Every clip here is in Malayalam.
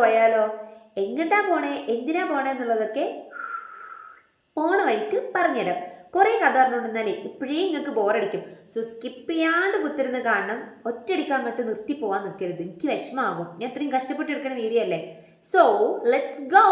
പോയാലോ? എങ്ങട്ടാ പോണേ? എന്തിനാ പോണേ എന്നുള്ളതൊക്കെ പോണ വഴിക്ക് പറഞ്ഞുതരാം കുറേ കഥ പറഞ്ഞുകൊണ്ടിരുന്നാലേ ഇപ്പോഴേ നിങ്ങൾക്ക് ബോറടിക്കും. സോ സ്കിപ്പ് ചെയ്യാണ്ട് കുത്തിരുന്ന് കാണണം. ഒറ്റടിക്കാൻ അങ്ങോട്ട് നിർത്തി പോകാൻ നിൽക്കരുത് എനിക്ക് വിഷമാകും ഞാൻ ഇത്രയും കഷ്ടപ്പെട്ടെടുക്കുന്ന വീഡിയോ അല്ലേ? സോ ലെറ്റ്സ് ഗോ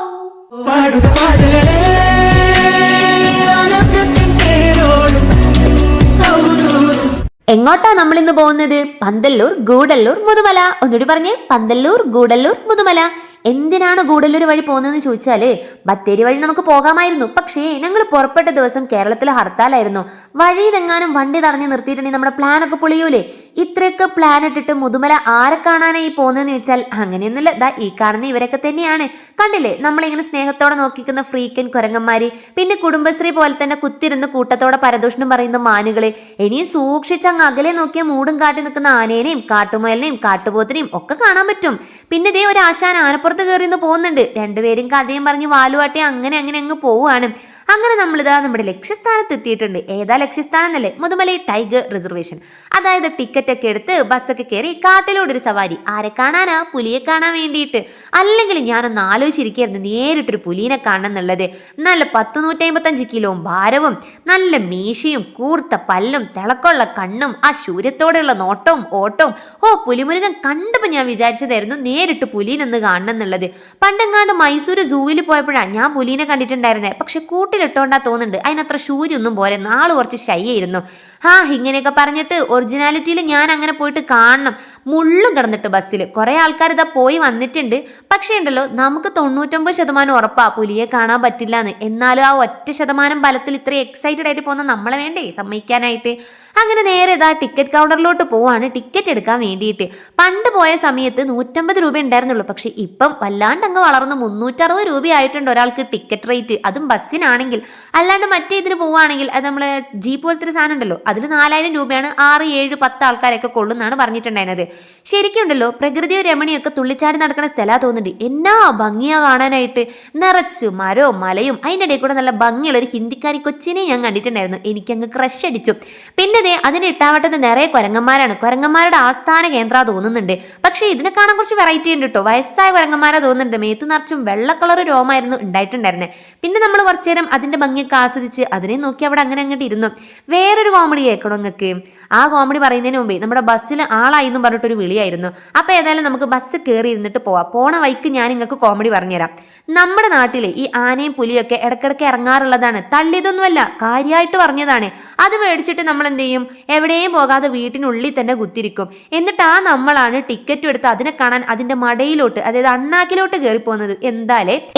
എങ്ങോട്ടാ നമ്മൾ ഇന്ന് പോകുന്നത്? പന്തല്ലൂർ ഗൂഡല്ലൂർ മുതുമല. ഒന്നുകൂടി പറഞ്ഞേ. പന്തല്ലൂർ ഗൂഡല്ലൂർ മുതുമല. എന്തിനാണ് ഗൂഡല്ലൂർ വഴി പോകുന്നതെന്ന് ചോദിച്ചാൽ ബത്തേരി വഴി നമുക്ക് പോകാമായിരുന്നു. പക്ഷേ ഞങ്ങൾ പുറപ്പെട്ട ദിവസം കേരളത്തിൽ ഹർത്താലായിരുന്നു. വഴിയിലെങ്ങാനും വണ്ടി തടഞ്ഞ് നിർത്തിയിട്ടുണ്ടെങ്കിൽ നമ്മുടെ പ്ലാനൊക്കെ പൊളിയൂലേ? ഇത്രയൊക്കെ പ്ലാൻ ഇട്ടിട്ട് മുതുമല ആരെ കാണാനായി പോകുന്നതെന്ന് ചോദിച്ചാൽ അങ്ങനെയൊന്നുമില്ല. ദാ ഈ കാണുന്ന ഇവരൊക്കെ തന്നെയാണ്. കണ്ടില്ലേ നമ്മളിങ്ങനെ സ്നേഹത്തോടെ നോക്കിക്കുന്ന ഫ്രീക്കൻ കുരങ്ങന്മാര് പിന്നെ കുടുംബശ്രീ പോലെ തന്നെ കുത്തിരുന്ന് കൂട്ടത്തോടെ പരദൂഷണം പറയുന്ന മാനുകൾ. ഇനിയും സൂക്ഷിച്ച് അങ്ങ് അകലെ നോക്കിയ മൂടും കാട്ടി നിൽക്കുന്ന ആനേനെയും കാട്ടുമുയലിനെയും കാട്ടുപോത്തിനെയും ഒക്കെ കാണാൻ പറ്റും. പിന്നെ ഇതേ ഒരു ആശാൻ ആനപ്പുറത്ത് കയറി നിന്ന് പോകുന്നുണ്ട്. രണ്ടുപേരും കഥയും പറഞ്ഞ് വാലുവാട്ടി അങ്ങനെ അങ്ങനെ അങ്ങ് പോവുകയാണ്. അങ്ങനെ നമ്മളിതാ നമ്മുടെ ലക്ഷ്യസ്ഥാനത്ത് എത്തിയിട്ടുണ്ട് ഏതാ ലക്ഷ്യസ്ഥാനം എന്നല്ലേ മുതുമലൈ ടൈഗർ റിസർവേഷൻ. അതായത് ടിക്കറ്റ് ഒക്കെ എടുത്ത് ബസ്സൊക്കെ കയറി കാട്ടിലൂടെ ഒരു സവാരി. ആരെ കാണാനാ? പുലിയെ കാണാൻ വേണ്ടിയിട്ട്. അല്ലെങ്കിൽ ഞാനൊന്ന് ആലോചിച്ചിരിക്കുകയായിരുന്നു നേരിട്ടൊരു പുലിനെ കാണണം എന്നുള്ളത് നല്ല പത്ത് നൂറ്റമ്പത്തഞ്ച് കിലോ ഭാരവും നല്ല മീശയും കൂർത്ത പല്ലും തിളക്കമുള്ള കണ്ണും ആ ശൂര്യത്തോടെയുള്ള നോട്ടവും ഓട്ടവും. ഓ പുലിമുരുകൻ കണ്ടപ്പോൾ ഞാൻ വിചാരിച്ചതായിരുന്നു നേരിട്ട് പുലിനൊന്ന് കാണണം എന്നുള്ളത് പണ്ടെങ്ങാണ്ട് മൈസൂർ സൂവിൽ പോയപ്പോഴാണ് ഞാൻ പുലിനെ കണ്ടിട്ടുണ്ടായിരുന്നത് പക്ഷെ കൂട്ടിലിട്ടോണ്ടാ തോന്നുന്നുണ്ട്. അതിനത്ര ശൂര്യൊന്നും പോരെന്നു ആൾ കുറച്ച് ഷൈ ആയിരുന്നു ആ ഇങ്ങനെയൊക്കെ പറഞ്ഞിട്ട് ഒറിജിനാലിറ്റിയിൽ ഞാൻ അങ്ങനെ പോയിട്ട് കാണണം. മുള്ളും കിടന്നിട്ട് ബസ്സിൽ കുറേ ആൾക്കാർ ഇതാ പോയി വന്നിട്ടുണ്ട്. പക്ഷേ ഉണ്ടല്ലോ നമുക്ക് തൊണ്ണൂറ്റൊമ്പത് ശതമാനം ഉറപ്പാ പുലിയെ കാണാൻ പറ്റില്ല എന്ന് എന്നാലും ആ ഒറ്റ ശതമാനം ബലത്തിൽ ഇത്രയും എക്സൈറ്റഡ് ആയിട്ട് പോകുന്ന നമ്മളെ വേണ്ടേ? സമ്മതിക്കാനായിട്ട്. അങ്ങനെ നേരെ ഇതാ ടിക്കറ്റ് കൗണ്ടറിലോട്ട് പോവാണ്. ടിക്കറ്റ് എടുക്കാൻ വേണ്ടിയിട്ട്. പണ്ട് പോയ സമയത്ത് നൂറ്റമ്പത് രൂപ ഉണ്ടായിരുന്നുള്ളൂ. പക്ഷെ ഇപ്പം വല്ലാണ്ട് അങ്ങ് വളർന്ന്. മുന്നൂറ്ററുപത് രൂപയായിട്ടുണ്ട് ഒരാൾക്ക് ടിക്കറ്റ് റേറ്റ് അതും ബസ്സിനാണെങ്കിൽ. അല്ലാണ്ട് മറ്റേ ഇതിന് പോവുകയാണെങ്കിൽ അത് നമ്മൾ ജീപ്പ് പോലത്തെ ഒരു സാധനം ഉണ്ടല്ലോ. അതിൽ നാലായിരം രൂപയാണ് ആറ് ഏഴ് പത്ത് ആൾക്കാരൊക്കെ കൊള്ളുന്നാണ് പറഞ്ഞിട്ടുണ്ടായിരുന്നത്. ശരിക്കും ഉണ്ടല്ലോ പ്രകൃതിയോ രമണിയൊക്കെ തുള്ളിച്ചാടി നടക്കുന്ന സ്ഥലമാണ് തോന്നുന്നുണ്ട്. എന്നാ ഭംഗിയാ കാണാനായിട്ട്. നിറച്ചു മരവും മലയും. അതിന്റെ ഇടയിൽ കൂടെ നല്ല ഭംഗിയുള്ള ഒരു ഹിന്ദിക്കാരി കൊച്ചിനെ ഞാൻ കണ്ടിട്ടുണ്ടായിരുന്നു. എനിക്കങ്ങ് ക്രഷ് അടിച്ചു. പിന്നെ ദേ അതിന്റെ ഇട്ടാവട്ടത്ത് നിറയെ കുരങ്ങന്മാരാണ്. കുരങ്ങന്മാരുടെ ആസ്ഥാന കേന്ദ്ര തോന്നുന്നുണ്ട്. പക്ഷേ ഇതിനെ കാണാൻ കുറച്ച് വെറൈറ്റി ഉണ്ട് കേട്ടോ വയസ്സായ കുരങ്ങന്മാരെ തോന്നുന്നുണ്ട്. മേത്ത് നിറച്ചും വെള്ള കളർ രോമായിരുന്നു ഉണ്ടായിട്ടുണ്ടായിരുന്നത് പിന്നെ നമ്മൾ കുറച്ചു നേരം അതിന്റെ ഭംഗിയൊക്കെ ആസ്വദിച്ച് അതിനെ നോക്കി അവിടെ അങ്ങനെ അങ്ങോട്ട് ഇരുന്നു. വേറൊരു കോമഡി കേൾക്കണം നിങ്ങൾക്ക് ആ കോമഡി പറയുന്നതിന് മുമ്പേ നമ്മുടെ ബസ്സിൽ ആളായി എന്നും പറഞ്ഞിട്ടൊരു വിളിയായിരുന്നു. അപ്പോൾ ഏതായാലും നമുക്ക് ബസ് കയറി ഇരുന്നിട്ട് പോവാം. പോണ വൈക്ക് ഞാൻ നിങ്ങൾക്ക് കോമഡി പറഞ്ഞുതരാം. നമ്മുടെ നാട്ടിലെ ഈ ആനയും പുലിയൊക്കെ ഇടക്കിടക്ക് ഇറങ്ങാറുള്ളതാണ്. തള്ളിയതൊന്നുമല്ല കാര്യമായിട്ട് പറഞ്ഞതാണ്. അത് മേടിച്ചിട്ട് നമ്മൾ എന്ത് ചെയ്യും എവിടെയും പോകാതെ വീട്ടിനുള്ളിൽ തന്നെ കുത്തിരിക്കും. എന്നിട്ട് ആ നമ്മളാണ് ടിക്കറ്റ് എടുത്ത് അതിനെ കാണാൻ അതിന്റെ മടയിലോട്ട് അതായത് അണ്ണാക്കിലോട്ട് കയറി പോകുന്നത്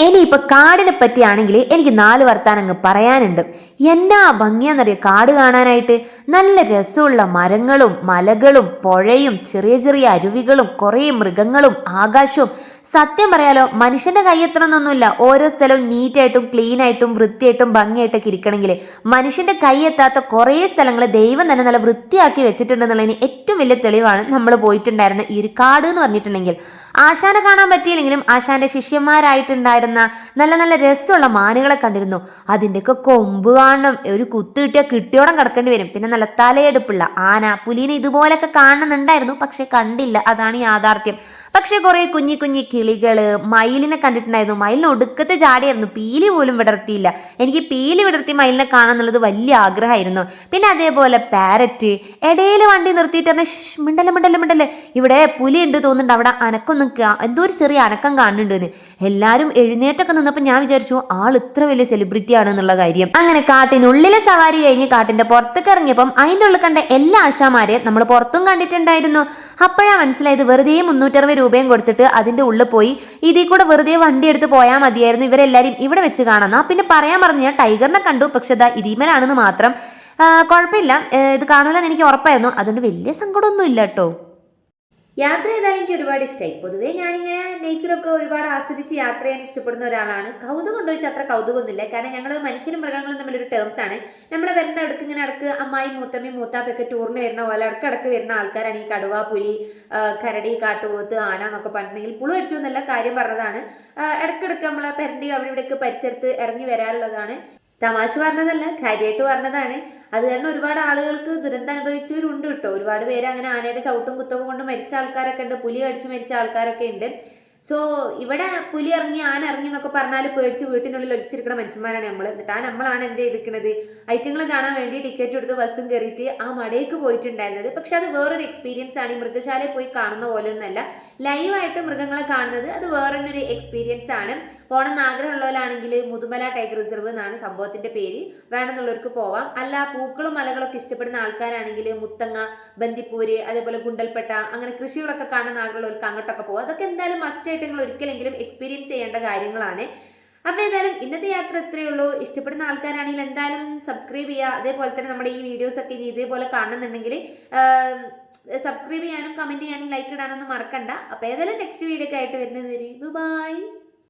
ഇനി ഇപ്പൊ കാടിനെ പറ്റിയാണെങ്കിൽ എനിക്ക് നാല് വർത്താനങ്ങ് പറയാനുണ്ട്. എന്നാ ഭംഗിയാന്നറിയ കാട് കാണാനായിട്ട്? നല്ല രസമുള്ള മരങ്ങളും മലകളും പുഴയും ചെറിയ ചെറിയ അരുവികളും കുറേ മൃഗങ്ങളും ആകാശവും. സത്യം പറയാലോ മനുഷ്യന്റെ കൈയെത്തണമെന്നൊന്നുമില്ല ഓരോ സ്ഥലവും നീറ്റായിട്ടും ക്ലീൻ ആയിട്ടും വൃത്തിയായിട്ടും ഭംഗിയായിട്ടൊക്കെ ഇരിക്കണമെങ്കിൽ മനുഷ്യന്റെ കൈയെത്താത്ത കുറേ സ്ഥലങ്ങൾ ദൈവം തന്നെ നല്ല വൃത്തിയാക്കി വെച്ചിട്ടുണ്ടെന്നുള്ളതിന് ഏറ്റവും വലിയ തെളിവാണ് നമ്മൾ പോയിട്ടുണ്ടായിരുന്ന ഈ ഒരു കാട് എന്ന് പറഞ്ഞിട്ടുണ്ടെങ്കിൽ ആശാനെ കാണാൻ പറ്റിയില്ലെങ്കിലും ആശാന്റെ ശിഷ്യന്മാരായിട്ടുണ്ടായിരുന്ന നല്ല നല്ല രസമുള്ള മാനുകളെ കണ്ടിരുന്നു. അതിന്റെയൊക്കെ കൊമ്പ് കാണണം. ഒരു കുത്ത് കിട്ടിയാൽ കിട്ടിയോടം കിടക്കേണ്ടി വരും. പിന്നെ നല്ല തലയെടുപ്പുള്ള ആന പുലിനെ ഇതുപോലൊക്കെ കാണുന്നുണ്ടായിരുന്നു പക്ഷെ കണ്ടില്ല. അതാണ് യാഥാർത്ഥ്യം. പക്ഷെ കുറെ കുഞ്ഞി കുഞ്ഞി കിളികൾ മയിലിനെ കണ്ടിട്ടുണ്ടായിരുന്നു. മയിലിന് ഒടുക്കത്തെ ചാടിയായിരുന്നു പീലി പോലും വിടർത്തിയില്ല. എനിക്ക് പീലി വിടർത്തി മയിലിനെ കാണാൻ എന്നുള്ളത് വലിയ ആഗ്രഹമായിരുന്നു. പിന്നെ അതേപോലെ പാരറ്റ് ഇടയിൽ വണ്ടി നിർത്തിയിട്ട് പറഞ്ഞ മിണ്ടല്ലേ മിണ്ടല്ലേ മിണ്ടല്ലേ ഇവിടെ പുലി ഉണ്ട് തോന്നുന്നുണ്ട്. അവിടെ അനക്കൊന്നും എന്തോ ഒരു ചെറിയ അനക്കം കാണുന്നുണ്ട് എല്ലാവരും എഴുന്നേറ്റൊക്കെ നിന്നപ്പോൾ ഞാൻ വിചാരിച്ചു ആൾ ഇത്ര വലിയ സെലിബ്രിറ്റി ആണെന്നുള്ള കാര്യം. അങ്ങനെ കാട്ടിനുള്ളിലെ സവാരി കഴിഞ്ഞ് കാട്ടിന്റെ പുറത്തേക്ക് ഇറങ്ങിയപ്പം അതിന്റെ ഉള്ളിൽ കണ്ട എല്ലാ ആശാമാരെ നമ്മൾ പുറത്തും കണ്ടിട്ടുണ്ടായിരുന്നു. അപ്പോഴാ മനസ്സിലായത് വെറുതെ മുന്നൂറ്ററുപത് രൂപയും കൊടുത്തിട്ട് അതിന്റെ ഉള്ളിൽ പോയി ഇതിൽ കൂടെ വെറുതെ വണ്ടി എടുത്ത് പോയാൽ മതിയായിരുന്നു. ഇവരെല്ലാരും ഇവിടെ വെച്ച് കാണാം പിന്നെ പറയാൻ പറഞ്ഞു ഞാൻ ടൈഗറിനെ കണ്ടു. പക്ഷെ ദാ ഇതിമേലാണെന്ന് മാത്രം. കുഴപ്പമില്ല. ഇത് കാണൂലെന്ന് എനിക്ക് ഉറപ്പായിരുന്നു. അതുകൊണ്ട് വലിയ സങ്കടമൊന്നും ഇല്ല കേട്ടോ. യാത്ര ചെയ്താൽ എനിക്ക് ഒരുപാട് ഇഷ്ടമായി പൊതുവേ ഞാനിങ്ങനെ നേച്ചറൊക്കെ ഒരുപാട് ആസ്വദിച്ച് യാത്ര ചെയ്യാൻ ഇഷ്ടപ്പെടുന്ന ഒരാളാണ്. കൗതുകം ഉണ്ടോ വെച്ചാൽ അത്ര കൗതുകമൊന്നുമില്ല. കാരണം ഞങ്ങൾ മനുഷ്യനും മൃഗങ്ങളും തമ്മിലൊരു ടേംസ് ആണ്. നമ്മൾ വരുന്ന അടുക്ക് ഇങ്ങനെ അടുക്ക് അമ്മായി മൂത്തമ്മി മൂത്താപ്പൊക്കെ ടൂറിന് വരുന്ന പോലെ അടുക്ക് അടുക്ക് വരുന്ന ആൾക്കാരാണ്. ഈ കടുവ പുലി കരടി കാട്ടുപോത്ത് ആന എന്നൊക്കെ പറഞ്ഞിട്ടുണ്ടെങ്കിൽ പുളു അടിച്ചു എന്നല്ല കാര്യം പറഞ്ഞതാണ്. ഇടക്കിടക്ക് നമ്മൾ പെരണ്ടി അവിടെ ഇവിടെയൊക്കെ പരിസരത്ത് ഇറങ്ങി വരാറുള്ളതാണ്. തമാശ പറഞ്ഞതല്ല കാര്യമായിട്ട് പറഞ്ഞതാണ്. അത് കാരണം ഒരുപാട് ആളുകൾക്ക് ദുരന്തം അനുഭവിച്ചവരുണ്ട് കേട്ടോ. ഒരുപാട് പേര് അങ്ങനെ ആനയുടെ ചവിട്ടും കുത്തൊക്കെ കൊണ്ട് മരിച്ച ആൾക്കാരൊക്കെ ഉണ്ട് പുലി കടിച്ച് മരിച്ച ആൾക്കാരൊക്കെ ഉണ്ട്. സോ ഇവിടെ പുലി ഇറങ്ങി ആന ഇറങ്ങി എന്നൊക്കെ പറഞ്ഞാൽ പേടിച്ച് വീട്ടിനുള്ളിൽ ഒലിച്ചിരിക്കുന്ന മനുഷ്യന്മാരാണ് നമ്മൾ എന്നിട്ട് ആ നമ്മളാണ് എന്ത് ചെയ്തിരിക്കുന്നത് ഐറ്റങ്ങൾ കാണാൻ വേണ്ടി ടിക്കറ്റ് എടുത്ത് ബസ്സും കയറിയിട്ട് ആ മടയ്ക്ക് പോയിട്ടുണ്ടായിരുന്നത്. പക്ഷെ അത് വേറൊരു എക്സ്പീരിയൻസ് ആണ്. ഈ മൃഗശാലയിൽ പോയി കാണുന്ന പോലെ ഒന്നല്ല. ലൈവായിട്ട് മൃഗങ്ങളെ കാണുന്നത് അത് വേറെ ഒരു എക്സ്പീരിയൻസ് ആണ്. പോകണം എന്ന് ആഗ്രഹമുള്ളവരാണെങ്കിൽ മുതുമല ടൈഗർ റിസർവ് എന്നാണ് സംഭവത്തിന്റെ പേര്. വേണമെന്നുള്ളവർക്ക് പോവാം. അല്ല പൂക്കളും മലകളൊക്കെ ഇഷ്ടപ്പെടുന്ന ആൾക്കാരാണെങ്കിൽ മുത്തങ്ങ ബന്ദിപ്പൂര് അതേപോലെ ഗുണ്ടൽപ്പെട്ട അങ്ങനെ കൃഷികളൊക്കെ കാണുന്ന ആഗ്രഹമുള്ളവർക്ക് അങ്ങോട്ടൊക്കെ പോവാം. അതൊക്കെ എന്തായാലും മസ്റ്റ് ആയിട്ട് നിങ്ങൾ ഒരിക്കലെങ്കിലും എക്സ്പീരിയൻസ് ചെയ്യേണ്ട കാര്യങ്ങളാണ്. അപ്പോൾ ഏതായാലും ഇന്നത്തെ യാത്ര ഇത്രയേ ഉള്ളൂ. ഇഷ്ടപ്പെടുന്ന ആൾക്കാരാണെങ്കിൽ എന്തായാലും സബ്സ്ക്രൈബ് ചെയ്യുക. അതേപോലെ തന്നെ നമ്മുടെ ഈ വീഡിയോസ് ഒക്കെ ഇനി ഇതേപോലെ കാണുന്നുണ്ടെങ്കിൽ സബ്സ്ക്രൈബ് ചെയ്യാനും കമന്റ് ചെയ്യാനും ലൈക്ക് ഇടാനൊന്നും മറക്കണ്ട. അപ്പോൾ ഏതായാലും നെക്സ്റ്റ് വീഡിയോ ഒക്കെ ആയിട്ട് വരുന്നത് വരെ ബൈ